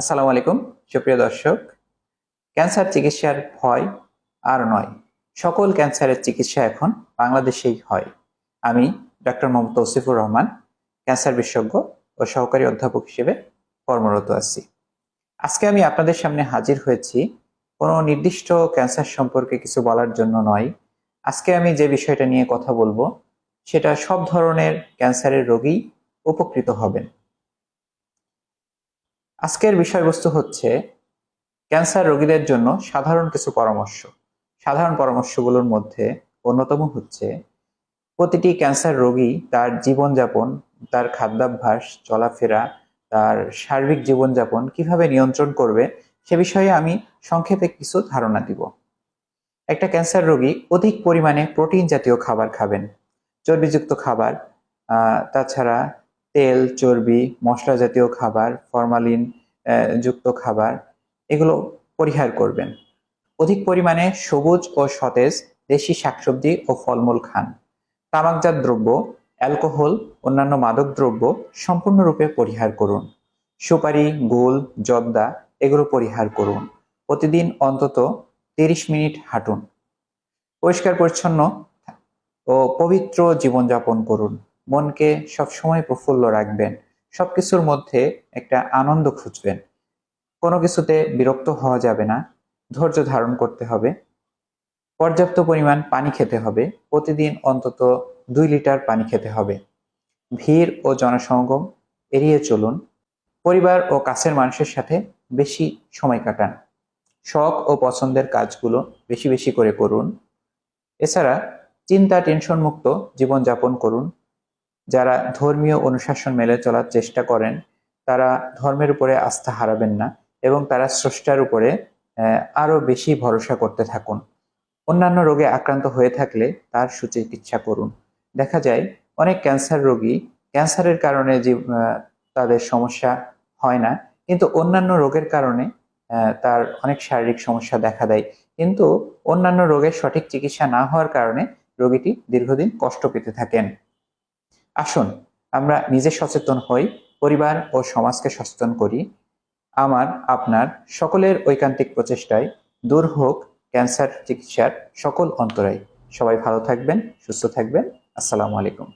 আসসালামু আলাইকুম, সুপ্রিয় দর্শক। ক্যান্সার চিকিৎসার ভয় আর নয়, সকল ক্যান্সারের চিকিৎসা এখন বাংলাদেশেই হয়। আমি ডক্টর মোহাম্মদ তৌসিফুর রহমান, ক্যান্সার বিশেষজ্ঞ ও সহকারী অধ্যাপক হিসেবে কর্মরত আছি। আজকে আমি আপনাদের সামনে হাজির হয়েছি কোনো নির্দিষ্ট ক্যান্সার সম্পর্কে কিছু বলার জন্য নয়। আজকে আমি যে বিষয়টা নিয়ে কথা বলব, সেটা সব ধরনের ক্যান্সারের রোগী উপকৃত হবেন। আজকের বিষয়বস্তু হচ্ছে ক্যান্সার রোগীদের জন্য সাধারণ কিছু পরামর্শ। সাধারণ পরামর্শগুলোর মধ্যে অন্যতম হচ্ছে প্রতিটি ক্যান্সার রোগী তার জীবনযাপন, তার খাদ্যাভ্যাস, চলাফেরা, তার সার্বিক জীবনযাপন কীভাবে নিয়ন্ত্রণ করবে সে বিষয়ে আমি সংক্ষেপে কিছু ধারণা দিব। একটা ক্যান্সার রোগী অধিক পরিমাণে প্রোটিন জাতীয় খাবার খাবেন, চর্বিযুক্ত খাবার তাছাড়া তেল, চর্বি মশলা জাতীয় খাবার, ফরমালিন যুক্ত খাবার, এগুলো পরিহার করবেন। অধিক পরিমাণে সবুজ ও সতেজ দেশি শাকসবজি ও ফলমূল খান। তামাকজাত দ্রব্য, অ্যালকোহল, অন্যান্য মাদক দ্রব্য সম্পূর্ণরূপে পরিহার করুন। সুপারি, গোল, জর্দা এগুলো পরিহার করুন। প্রতিদিন অন্তত তিরিশ মিনিট হাঁটুন। পরিষ্কার পরিচ্ছন্ন ও পবিত্র জীবনযাপন করুন। মনকে সবসময় প্রফুল্ল রাখবেন, সবকিছুর মধ্যে একটা আনন্দ খুঁজবেন। কোনো কিছুতে বিরক্ত হওয়া যাবে না, ধৈর্য ধারণ করতে হবে। পর্যাপ্ত পরিমাণ পানি খেতে হবে, প্রতিদিন অন্তত দুই লিটার পানি খেতে হবে। ভিড় ও জনসমাগম এড়িয়ে চলুন, পরিবার ও কাছের মানুষের সাথে বেশি সময় কাটান। শখ ও পছন্দের কাজগুলো বেশি বেশি করে করুন। এছাড়া চিন্তা টেনশন মুক্ত জীবনযাপন করুন যারা ধর্মীয় অনুশাসন মেলে চলার চেষ্টা করেন তারা ধর্মের উপরে আস্থা হারাবেন না এবং তারা স্রষ্টার উপরে আহ, আরও বেশি ভরসা করতে থাকুন। অন্যান্য রোগে আক্রান্ত হয়ে থাকলে তার সুচিকিৎসা করুন। দেখা যায় অনেক ক্যান্সার রোগী ক্যান্সারের কারণে যে তাদের সমস্যা হয় না কিন্তু অন্যান্য রোগের কারণে তার অনেক শারীরিক সমস্যা দেখা দেয়। কিন্তু অন্যান্য রোগের সঠিক চিকিৎসা না হওয়ার কারণে রোগীটি দীর্ঘদিন কষ্ট পেতে থাকেন। আসুন, আমরা নিজে সচেতন হই, পরিবার ও সমাজকে সচেতন করি। আমার, আপনার, সকলের ঐকান্তিক প্রচেষ্টায় দূর হোক ক্যান্সার চিকিৎসার সকল অন্তরায়। সবাই ভালো থাকবেন, সুস্থ থাকবেন। আসসালামু আলাইকুম।